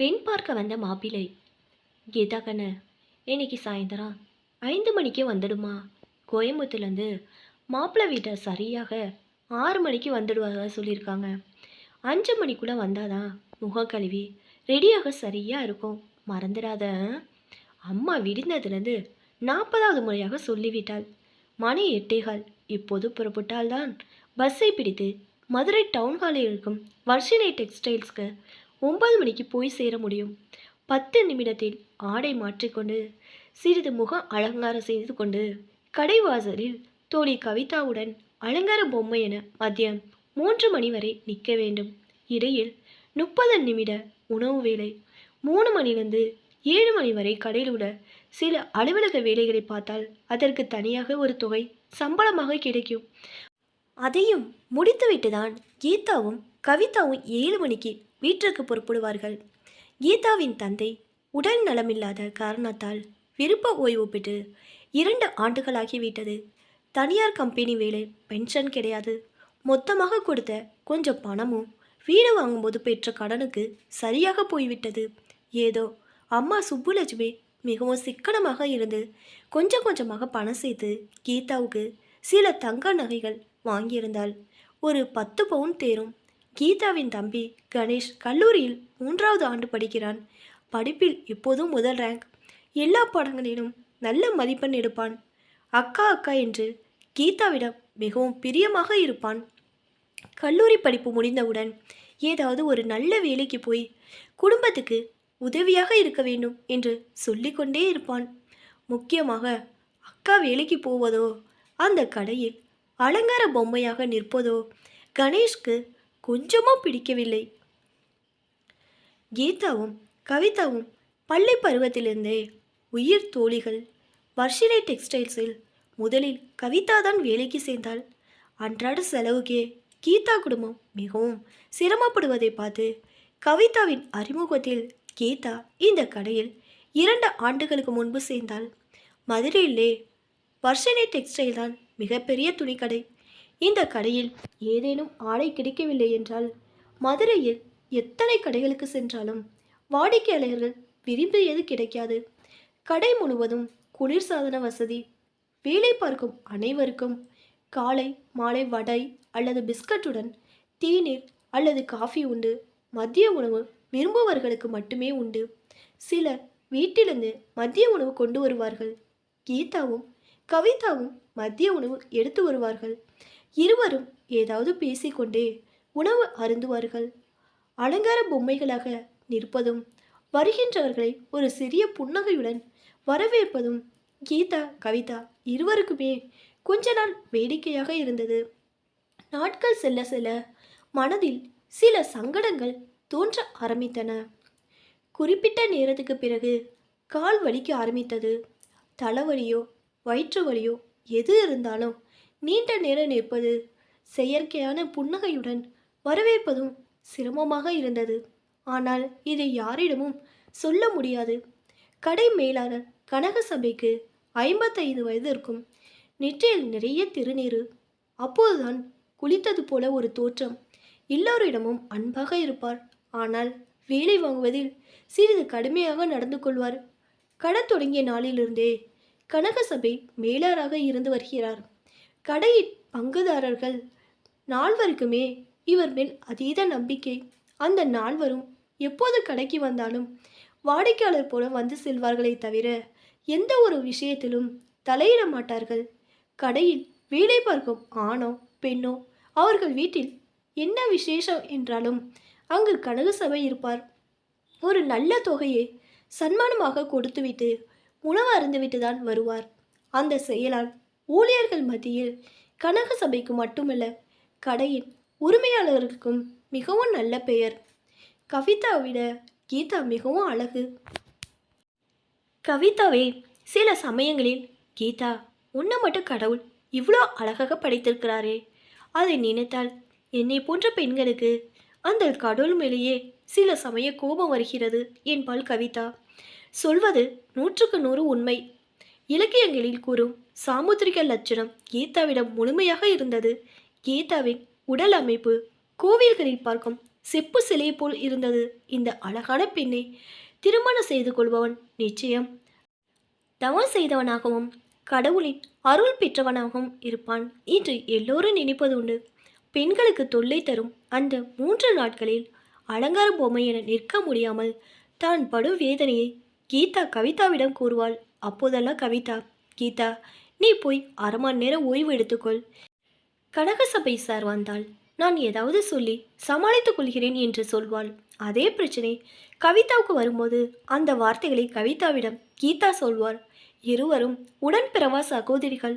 பெண் பார்க்க வந்த மாப்பிள்ளை. கீதா கண்ணு இன்னைக்கு சாயந்தரம் ஐந்து மணிக்கே வந்துடுமா? கோயம்புத்தூர்லேருந்து மாப்பிள்ளை வீட்டை சரியாக ஆறு மணிக்கு வந்துடுவாங்க சொல்லியிருக்காங்க. அஞ்சு மணிக்குள்ளே வந்தாதான் முகம் கழுவி ரெடியாக சரியாக இருக்கும். மறந்துடாத அம்மா விடிந்ததுலேருந்து நாற்பதாவது முறையாக சொல்லிவிட்டாள். மணி எட்டேகால். இப்போது புறப்பட்டால்தான் பஸ்ஸை பிடித்து மதுரை டவுன் ஹாலில் இருக்கும் வர்ஷினை டெக்ஸ்டைல்ஸ்க்கு ஒன்பது மணிக்கு போய் சேர முடியும். பத்து நிமிடத்தில் ஆடை மாற்றிக்கொண்டு சிறிது முக அலங்காரம் செய்து கொண்டு கடைவாசலில் தோழி கவிதாவுடன் அலங்கார பொம்மை என மதியம் மூன்று மணி வரை நிற்க வேண்டும். இடையில் முப்பது நிமிட உணவு வேலை. மூணு மணிலிருந்து ஏழு மணி வரை கடையில் உள்ள சில அலுவலக வேலைகளை பார்த்தால் அதற்கு தனியாக ஒரு தொகை சம்பளமாக கிடைக்கும். அதையும் முடித்துவிட்டுதான் கீதாவும் கவிதாவும் ஏழு மணிக்கு வீட்டிற்கு புறப்படுவார்கள். கீதாவின் தந்தை உடல் நலமில்லாத காரணத்தால் விருப்ப ஓய்வு பெற்று இரண்டு ஆண்டுகளாகிவிட்டது. தனியார் கம்பெனி வேலை பென்ஷன் கிடையாது. மொத்தமாக கொடுத்த கொஞ்சம் பணமும் வீடு வாங்கும்போது பெற்ற கடனுக்கு சரியாக போய்விட்டது. ஏதோ அம்மா சுப்புலட்சுமி மிகவும் சிக்கனமாக இருந்து கொஞ்சம் கொஞ்சமாக பணம் சேர்த்து கீதாவுக்கு சில தங்க நகைகள் வாங்கியிருந்தாள். ஒரு பத்து பவுன் தேரும் கீதாவின் தம்பி கணேஷ் கல்லூரியில் மூன்றாவது ஆண்டு படிக்கிறான். படிப்பில் எப்போதும் முதல் ரேங்க் எல்லா பாடங்களிலும் நல்ல மதிப்பெண் எடுப்பான். அக்கா அக்கா என்று கீதாவிடம் மிகவும் பிரியமாக இருப்பான். கல்லூரி படிப்பு முடிந்தவுடன் ஏதாவது ஒரு நல்ல வேலைக்கு போய் குடும்பத்துக்கு உதவியாக இருக்க வேண்டும் என்று சொல்லிக்கொண்டே இருப்பான். முக்கியமாக அக்கா வேலைக்கு போவதோ அந்த கடையில் அலங்கார பொம்மையாக நிற்பதோ கணேஷ்க்கு கொஞ்சமும் பிடிக்கவில்லை. கீதாவும் கவிதாவும் பள்ளி பருவத்திலிருந்தே உயிர் தோழிகள். வர்ஷிலை டெக்ஸ்டைல்ஸில் முதலில் கவிதா தான் வேலைக்கு சேர்ந்தாள். அன்றாட செலவுக்கே கீதா குடும்பம் மிகவும் சிரமப்படுவதை பார்த்து கவிதாவின் அறிமுகத்தில் கீதா இந்த கடையில் இரண்டு ஆண்டுகளுக்கு முன்பு சேர்ந்தாள். மதுரையிலே வர்ஷினி டெக்ஸ்டைல் தான் மிகப்பெரிய துணிக்கடை. இந்த கடையில் ஏதேனும் ஆடை கிடைக்கவில்லை என்றால் மதுரையில் எத்தனை கடைகளுக்கு சென்றாலும் வாடிக்கையாளர்கள் விரும்பியது கிடைக்காது. கடை முழுவதும் குளிர்சாதன வசதி. வேலை பார்க்கும் அனைவருக்கும் காலை மாலை வடை அல்லது பிஸ்கட்டுடன் தேநீர் அல்லது காஃபி உண்டு. மதிய உணவு விரும்புவர்களுக்கு மட்டுமே உண்டு. சிலர் வீட்டிலிருந்து மதிய உணவு கொண்டு வருவார்கள். கீதாவும் கவிதாவும் மதிய உணவு எடுத்து வருவார்கள். இருவரும் ஏதாவது பேசிக்கொண்டே உணவு அருந்துவார்கள். அலங்கார பொம்மைகளாக நிற்பதும் வருகின்றவர்களை ஒரு சிறிய புன்னகையுடன் வரவேற்பதும் கீதா கவிதா இருவருக்குமே கொஞ்ச நாள் வேடிக்கையாக இருந்தது. நாட்கள் செல்ல செல்ல மனதில் சில சங்கடங்கள் தோன்ற ஆரம்பித்தன. குறிப்பிட்ட நேரத்துக்கு பிறகு கால் வலிக்க ஆரம்பித்தது. தலைவலியோ வயிற்று வலியோ எது இருந்தாலும் நீண்ட நேரம் நிற்பது செயற்கையான புன்னகையுடன் வரவேற்பதும் சிரமமாக இருந்தது. ஆனால் இதை யாரிடமும் சொல்ல முடியாது. கடை மேலாளர் கனகசபைக்கு ஐம்பத்தைந்து வயது இருக்கும் நெற்றியில் நிறைய திருநீர். அப்போதுதான் குளித்தது போல ஒரு தோற்றம். எல்லோரிடமும் அன்பாக இருப்பார். ஆனால் வேலை வாங்குவதில் சிறிது கடுமையாக நடந்து கொள்வார். கடன் தொடங்கிய நாளிலிருந்தே கனகசபை மேலாராக இருந்து வருகிறார். கடையின் பங்குதாரர்கள் நால்வருக்குமே இவர் மேல் அதீத நம்பிக்கை. அந்த நால்வரும் எப்போது கடைக்கு வந்தாலும் வாடிக்கையாளர் போல வந்து செல்வார்களே தவிர எந்த ஒரு விஷயத்திலும் தலையிட மாட்டார்கள். கடையில் வேலை பார்க்கும் ஆணோ பெண்ணோ அவர்கள் வீட்டில் என்ன விசேஷம் என்றாலும் அங்கு கனகு சபை இருப்பார். ஒரு நல்ல தொகையை சன்மானமாக கொடுத்துவிட்டு உணவு அருந்துவிட்டு தான் வருவார். அந்த செயலால் ஊழியர்கள் மத்தியில் கனக சபைக்கு மட்டுமல்ல கடையின் உரிமையாளர்களுக்கும் மிகவும் நல்ல பெயர். கவிதா விட கீதா மிகவும் அழகு. கவிதாவே சில சமயங்களில் கீதா உன்னை மட்டும் கடவுள் இவ்வளோ அழகாக படைத்திருக்கிறாரே. அதை நினைத்தால் என்னை போன்ற பெண்களுக்கு அந்த கடவுள் மேலேயே சில சமய கோபம் வருகிறது என்பாள் கவிதா. சொல்வது நூற்றுக்கு நூறு உண்மை. இலக்கியங்களில் கூறும் சாமுத்திரிக லட்சணம் கீதாவிடம் முழுமையாக இருந்தது. கீதாவின் உடல் அமைப்பு கோவில்களில் பார்க்கும் செப்பு சிலை போல் இருந்தது. இந்த அழகான பெண்ணை திருமணம் செய்து கொள்பவன் நிச்சயம். தவம் செய்தவனாகவும் கடவுளின் அருள் பெற்றவனாகவும் இருப்பான் என்று எல்லோரும் நினைப்பது உண்டு. பெண்களுக்கு தொல்லை தரும் அந்த மூன்று நாட்களில் அலங்கார பொம்மை என நிற்க முடியாமல் தான் படும் வேதனையை கீதா கவிதாவிடம் கூறுவாள். அப்போதெல்லாம் கவிதா கீதா நீ போய் அரை மணி நேரம் ஓய்வு எடுத்துக்கொள். கனகசபை சார் வந்தால் நான் ஏதாவது சொல்லி சமாளித்துக் கொள்கிறேன் என்று சொல்வாள். அதே பிரச்சனை. கவிதாவுக்கு வரும்போது அந்த வார்த்தைகளை கவிதாவிடம் கீதா சொல்வார் இருவரும் உடன் பிறவா சகோதரிகள்.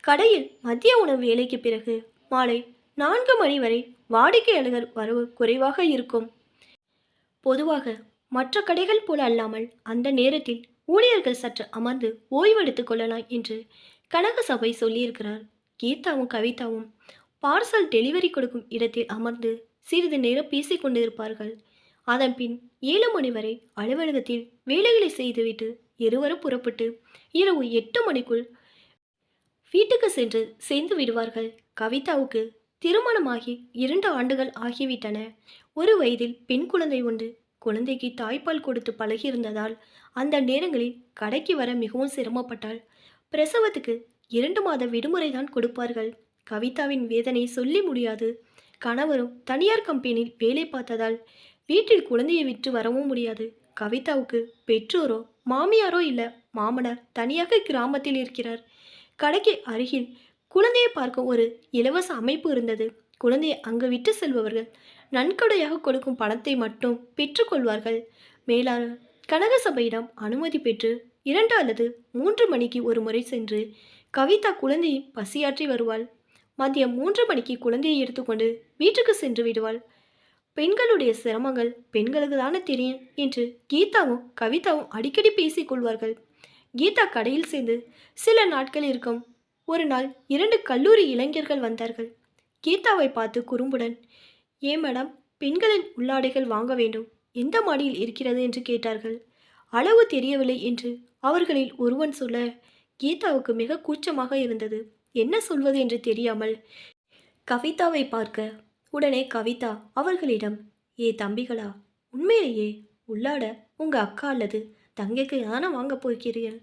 கடையில் மதிய உணவு வேலைக்கு பிறகு மாலை நான்கு மணி வரை வாடிக்கையாளர் வரவு குறைவாக இருக்கும். பொதுவாக மற்ற கடைகள் போல அல்லாமல் அந்த நேரத்தில் ஊழியர்கள் சற்று அமர்ந்து ஓய்வெடுத்துக் கொள்ளலாம் என்று கனகசபை சொல்லியிருக்கிறார். கீதாவும் கவிதாவும் பார்சல் டெலிவரி கொடுக்கும் இடத்தில் அமர்ந்து சிறிது நேரம் பேசிக் கொண்டிருப்பார்கள். அதன் பின் ஏழு மணி வரை அலுவலகத்தில் வேலைகளை செய்துவிட்டு இருவரும் புறப்பட்டு இரவு எட்டு மணிக்குள் வீட்டுக்கு சென்று சேர்ந்து விடுவார்கள். கவிதாவுக்கு திருமணமாகி இரண்டு ஆண்டுகள் ஆகிவிட்டன. ஒரு வயதில் பெண் குழந்தை உண்டு. குழந்தைக்கு தாய்ப்பால் கொடுத்து பழகியிருந்ததால் அந்த நேரங்களில் கடைக்கு வர மிகவும் சிரமப்பட்டாள். பிரசவத்துக்கு இரண்டு மாத விடுமுறை தான் கொடுப்பார்கள். கவிதாவின் வேதனை சொல்லி முடியாது. கணவரும் தனியார் கம்பெனியில் வேலை பார்த்ததால் வீட்டில் குழந்தையை விற்று வரவும் முடியாது. கவிதாவுக்கு பெற்றோரோ மாமியாரோ இல்லை. மாமனார் தனியாக கிராமத்தில் இருக்கிறார். கடைக்கு அருகில் குழந்தையை பார்க்க ஒரு இலவச அமைப்பு இருந்தது. குழந்தையை அங்கு விட்டு செல்பவர்கள் நன்கொடையாக கொடுக்கும் பணத்தை மட்டும் பெற்றுக்கொள்வார்கள் மேலாளர் கனகசபையிடம் அனுமதி பெற்று இரண்டு அல்லது மூன்று மணிக்கு ஒரு முறை சென்று கவிதா குழந்தையை பசியாற்றி வருவாள். மதியம் மூன்று மணிக்கு குழந்தையை எடுத்துக்கொண்டு வீட்டுக்கு சென்று விடுவாள். பெண்களுடைய சிரமங்கள் பெண்களுக்கு தானே தெரியும் என்று கீதாவும் கவிதாவும் அடிக்கடி பேசிக் கொள்வார்கள். கீதா கடையில் சேர்ந்து சில நாட்கள் இருக்கும். ஒரு நாள் இரண்டு கல்லூரி இளைஞர்கள் வந்தார்கள். கீதாவை பார்த்து குறும்புடன் ஏன் மேடம் பெண்களின் உள்ளாடைகள் வாங்க வேண்டும். எந்த மாடியில் இருக்கிறது? என்று கேட்டார்கள். அளவு தெரியவில்லை என்று அவர்களில் ஒருவன் சொல்ல கீதாவுக்கு மிக கூச்சமாக இருந்தது. என்ன சொல்வது? என்று தெரியாமல் கவிதாவை பார்க்க உடனே கவிதா அவர்களிடம் ஏ தம்பிகளா உண்மையிலேயே உள்ளாட உங்க அக்கா அல்லது தங்கைக்கு தானே வாங்க போகிறீர்கள்?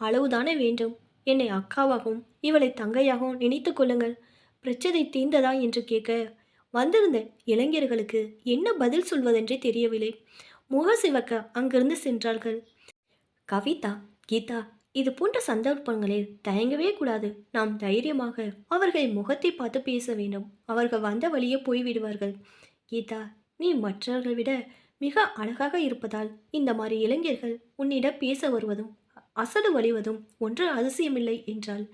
அளவுதானே வேண்டும். என்னை அக்காவாகவும் இவளை தங்கையாகவும் நினைத்து கொள்ளுங்கள். பிரச்சனை தீர்ந்ததா என்று கேட்க வந்திருந்த இளைஞர்களுக்கு என்ன பதில் சொல்வதென்றே தெரியவில்லை. முக சிவக்க அங்கிருந்து சென்றார்கள். கவிதா கீதா இது போன்ற சந்தர்ப்பங்களில் தயங்கவே கூடாது. நாம் தைரியமாக அவர்கள் முகத்தை பார்த்து பேச வேண்டும். அவர்கள் வந்த வழியே போய்விடுவார்கள். கீதா நீ மற்றவர்கள் விட மிக அழகாக இருப்பதால் இந்த மாதிரி இளைஞர்கள் உன்னிடம் பேச வருவதும் அசடு வழிவதும் ஒன்று அதிசயமில்லை என்றால்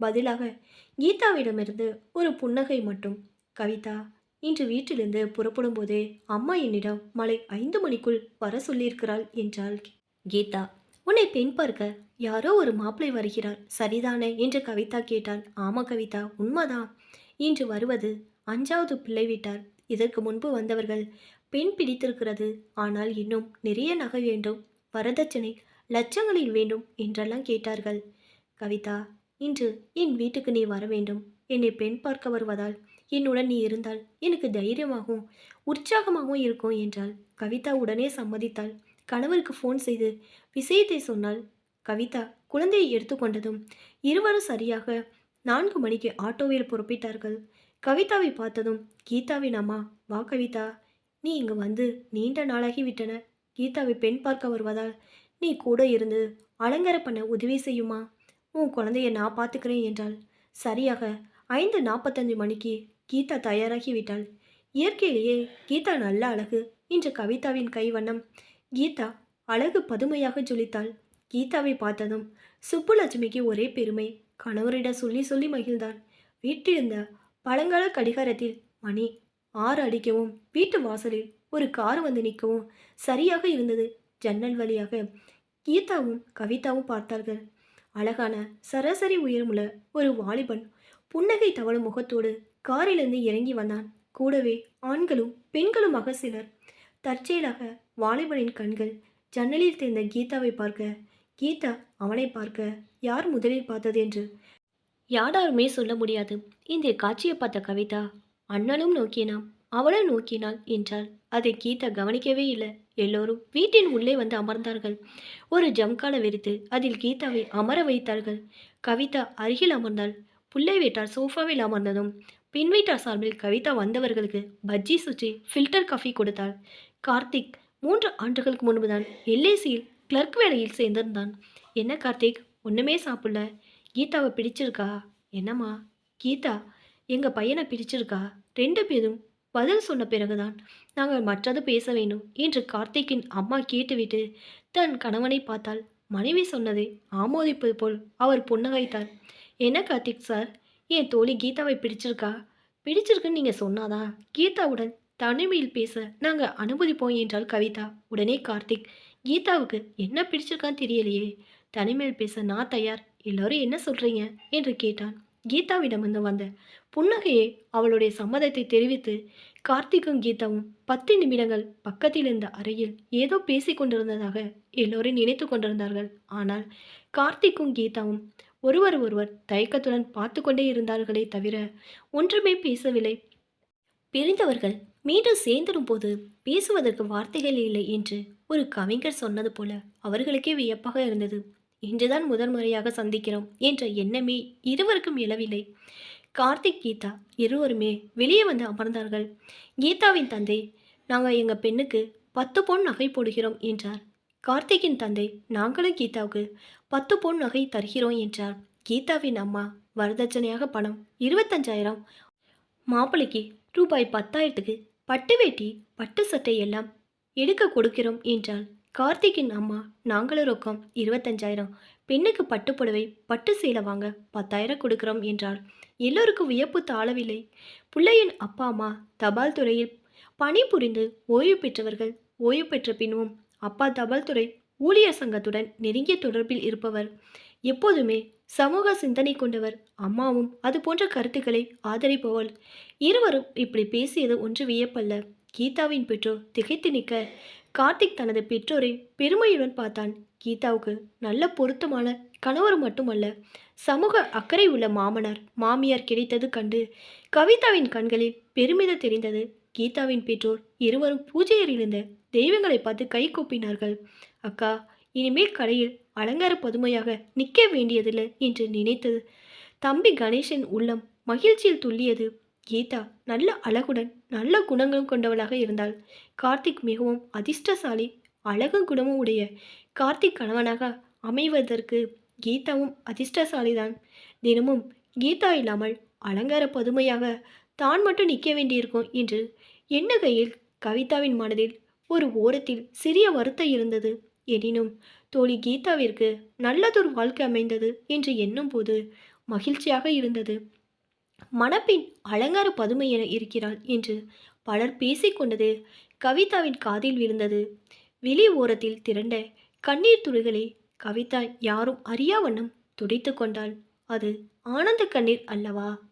பதிலாக கீதாவிடமிருந்து ஒரு புன்னகை மட்டும். கவிதா இன்று வீட்டிலிருந்து புறப்படும் போதே அம்மா என்னிடம் மலை ஐந்து மணிக்குள் வர சொல்லியிருக்கிறாள் என்றாள். கீதா உன்னை பெண் பார்க்க யாரோ ஒரு மாப்பிளை வருகிறார். சரிதானே என்று கவிதா கேட்டாள். ஆமா கவிதா உண்மைதான். இன்று வருவது அஞ்சாவது பிள்ளை வீட்டார். இதற்கு முன்பு வந்தவர்கள் பெண் பிடித்திருக்கிறது. ஆனால் இன்னும் நிறைய நகை வேண்டும். வரதட்சணை லட்சங்களில் வேண்டும் என்றெல்லாம் கேட்டார்கள். கவிதா இன்று என் வீட்டுக்கு நீ வர வேண்டும். என்னை பெண் பார்க்க வருவதால் என்னுடன் நீ இருந்தால் எனக்கு தைரியமாகவும் உற்சாகமாகவும் இருக்கும் என்றாள். கவிதா உடனே சம்மதித்தாள். கணவருக்கு ஃபோன் செய்து விஷயத்தை சொன்னாள். கவிதா குழந்தையை எடுத்துக்கொண்டதும் இருவரும் சரியாக நான்கு மணிக்கு ஆட்டோவில் புறப்பிட்டார்கள். கவிதாவை பார்த்ததும் கீதாவின் அம்மா வா கவிதா நீ இங்கு வந்து நீண்ட நாளாகி விட்டன. கீதாவை பெண் பார்க்க வருவதால் நீ கூட இருந்து அலங்கர பண்ண உதவி செய்யுமா? உன் குழந்தைய நான் பார்த்துக்கிறேன் என்றாள். சரியாக ஐந்து நாற்பத்தஞ்சு மணிக்கு கீதா தயாராகி விட்டாள். இயற்கையிலேயே கீதா நல்ல அழகு. இன்று கவிதாவின் கைவண்ணம். கீதா அழகு பதுமையாக ஜொலித்தாள். கீதாவை பார்த்ததும் சுப்புலட்சுமிக்கு ஒரே பெருமை. கணவரிடம் சொல்லி சொல்லி மகிழ்ந்தாள். வீட்டிலிருந்த பழங்கால கடிகாரத்தில் மணி ஆறு அடிக்கவும் வீட்டு வாசலில் ஒரு கார் வந்து நிற்கவும் சரியாக இருந்தது. ஜன்னல் வழியாக கீதாவும் கவிதாவும் பார்த்தார்கள். அழகான சராசரி உயரமுள்ள ஒரு வாலிபன் புன்னகை தவழும் முகத்தோடு காரிலிருந்து இறங்கி வந்தான். கூடவே ஆண்களும் பெண்களுமாக சிலர். தற்செயலாக வாலிபனின் கண்கள் ஜன்னலில் தெரிந்த கீதாவை பார்க்க கீதா அவனை பார்க்க யார் முதலில் பார்த்தது என்று யாராருமே சொல்ல முடியாது. இந்த காட்சியை பார்த்த கவிதா அண்ணனும் நோக்கினான் அவளை நோக்கினாள் என்றாள். அதை கீதா கவனிக்கவே இல்லை. எல்லோரும் வீட்டின் உள்ளே வந்து அமர்ந்தார்கள். ஒரு ஜம்கால விரித்து அதில் கீதாவை அமர வைத்தார்கள். கவிதா அருகில் அமர்ந்தாள். புள்ளை வீட்டார் சோஃபாவில் அமர்ந்ததும் பின் வீட்டார் சார்பில் கவிதா வந்தவர்களுக்கு பஜ்ஜி சுற்றி ஃபில்டர் காஃபி கொடுத்தாள். கார்த்திக் மூன்று ஆண்டுகளுக்கு முன்புதான் எல்ஐசியில் கிளர்க் வேலையில் சேர்ந்திருந்தான். என்ன கார்த்திக்? ஒன்றுமே சாப்பிடல. கீதாவை பிடிச்சிருக்கா? என்னம்மா? கீதா எங்கள் பையனை பிடிச்சிருக்கா? ரெண்டு பேரும் பதில் சொன்ன பிறகுதான் நாங்கள் மற்றது பேச வேண்டும் என்று கார்த்திக்கின் அம்மா கேட்டுவிட்டு தன் கணவனை பார்த்தால் மனைவி சொன்னதை ஆமோதிப்பது போல் அவர் புன்னகைத்தார். என்ன கார்த்திக் சார் என் தோழி கீதாவை பிடிச்சிருக்கா? பிடிச்சிருக்குன்னு நீங்கள் சொன்னாதான். கீதாவுடன் தனிமையில் பேச நாங்கள் அனுமதிப்போம் என்றால் கவிதா. உடனே கார்த்திக் கீதாவுக்கு என்ன பிடிச்சிருக்கான்னு தெரியலையே. தனிமையில் பேச நான் தயார். எல்லாரும் என்ன சொல்கிறீங்க என்று கேட்டான். கீதாவிடமிருந்து வந்த புன்னகையே அவளுடைய சம்மதத்தை தெரிவித்து கார்த்திக்கும் கீதாவும் பத்து நிமிடங்கள் பக்கத்தில் இருந்த அறையில் ஏதோ பேசிக் கொண்டிருந்ததாக எல்லோரும் நினைத்து கொண்டிருந்தார்கள். ஆனால் கார்த்திக்கும் கீதாவும் ஒருவர் ஒருவர் தயக்கத்துடன் பார்த்து கொண்டே இருந்தார்களே தவிர ஒன்றுமே பேசவில்லை. பிரிந்தவர்கள் மீண்டும் சேர்ந்திடும் போது பேசுவதற்கு வார்த்தைகள் இல்லை என்று ஒரு கவிஞர் சொன்னது போல அவர்களுக்கே வியப்பாக இருந்தது. இன்றுதான் முதல் முறையாக சந்திக்கிறோம் என்ற எண்ணமே இருவருக்கும் எழவில்லை. கார்த்திக் கீதா இருவருமே வெளியே வந்து அமர்ந்தார்கள். கீதாவின் தந்தை நாங்கள் எங்கள் பெண்ணுக்கு பத்து பொன் நகை போடுகிறோம் என்றார். கார்த்திக்கின் தந்தை நாங்களும் கீதாவுக்கு பத்து பொன் நகை தருகிறோம் என்றார். கீதாவின் அம்மா வரதட்சணையாக பணம் இருபத்தஞ்சாயிரம். மாப்பிள்ளைக்கு ரூபாய் பத்தாயிரத்துக்கு பட்டு வேட்டி பட்டு சட்டை எல்லாம் எடுக்க கொடுக்கிறோம் என்றாள். கார்த்திகின் அம்மா நாங்களும் ரொக்கம் இருபத்தஞ்சாயிரம். பெண்ணுக்கு பட்டுப்புடவை பட்டு சேலை வாங்க பத்தாயிரம் கொடுக்கிறோம் என்றார் எல்லோருக்கும் வியப்பு தாழவில்லை. பிள்ளையின் அப்பா அம்மா தபால் துறையில் பணிபுரிந்து ஓய்வு பெற்றவர்கள் ஓய்வு பெற்ற பின்னும் அப்பா தபால் துறை ஊழியர் சங்கத்துடன் நெருங்கிய தொடர்பில் இருப்பவர். எப்போதுமே சமூக சிந்தனை கொண்டவர். அம்மாவும் அது போன்ற கருத்துக்களை ஆதரிப்பவள். இருவரும் இப்படி பேசியது ஒன்று வியப்பல்ல. கீதாவின் பெற்றோர் திகைத்து நிற்க கார்த்திக் தனது பெற்றோரை பெருமையுடன் பார்த்தான். கீதாவுக்கு நல்ல பொருத்தமான கணவர் மட்டுமல்ல சமூக அக்கறை உள்ள மாமனார் மாமியார் கிடைத்தது கண்டு கவிதாவின் கண்களில் பெருமிதம் தெரிந்தது. கீதாவின் பெற்றோர் இருவரும் பூஜையரில் இருந்த தெய்வங்களை பார்த்து கை கூப்பினார்கள். அக்கா இனிமேல் கடையில் அலங்கார பதுமையாக நிற்க வேண்டியதில்லை என்று நினைத்தது. தம்பி கணேசன் உள்ளம் மகிழ்ச்சியில் துள்ளியது. கீதா நல்ல அழகுடன் நல்ல குணங்களும் கொண்டவளாக இருந்தாள். கார்த்திக் மிகவும் அதிர்ஷ்டசாலி அழகும் குணமும் உடைய கார்த்திக் கணவனாக அமைவதற்கு கீதாவும் அதிர்ஷ்டசாலிதான். தினமும் கீதா இல்லாமல் அலங்கார பதுமையாக தான் மட்டும் நிற்க வேண்டியிருக்கும் என்று எண்ணுகையில் கவிதாவின் மனதில் ஒரு ஓரத்தில் சிறிய வருத்தம் இருந்தது. எனினும் தோழி கீதாவிற்கு நல்லதொரு வாழ்க்கை அமைந்தது என்று எண்ணும்போது மகிழ்ச்சியாக இருந்தது. மணப்பெண் அலங்கார பதுமை என இருக்கிறாள் என்று பலர் பேசிக்கொண்டது கவிதாவின் காதில் விழுந்தது. வெளி ஓரத்தில் திரண்ட கண்ணீர் துளிகளை கவிதா யாரும் அறியா வண்ணம் துடைத்து கொண்டாள். அது ஆனந்த கண்ணீர் அல்லவா?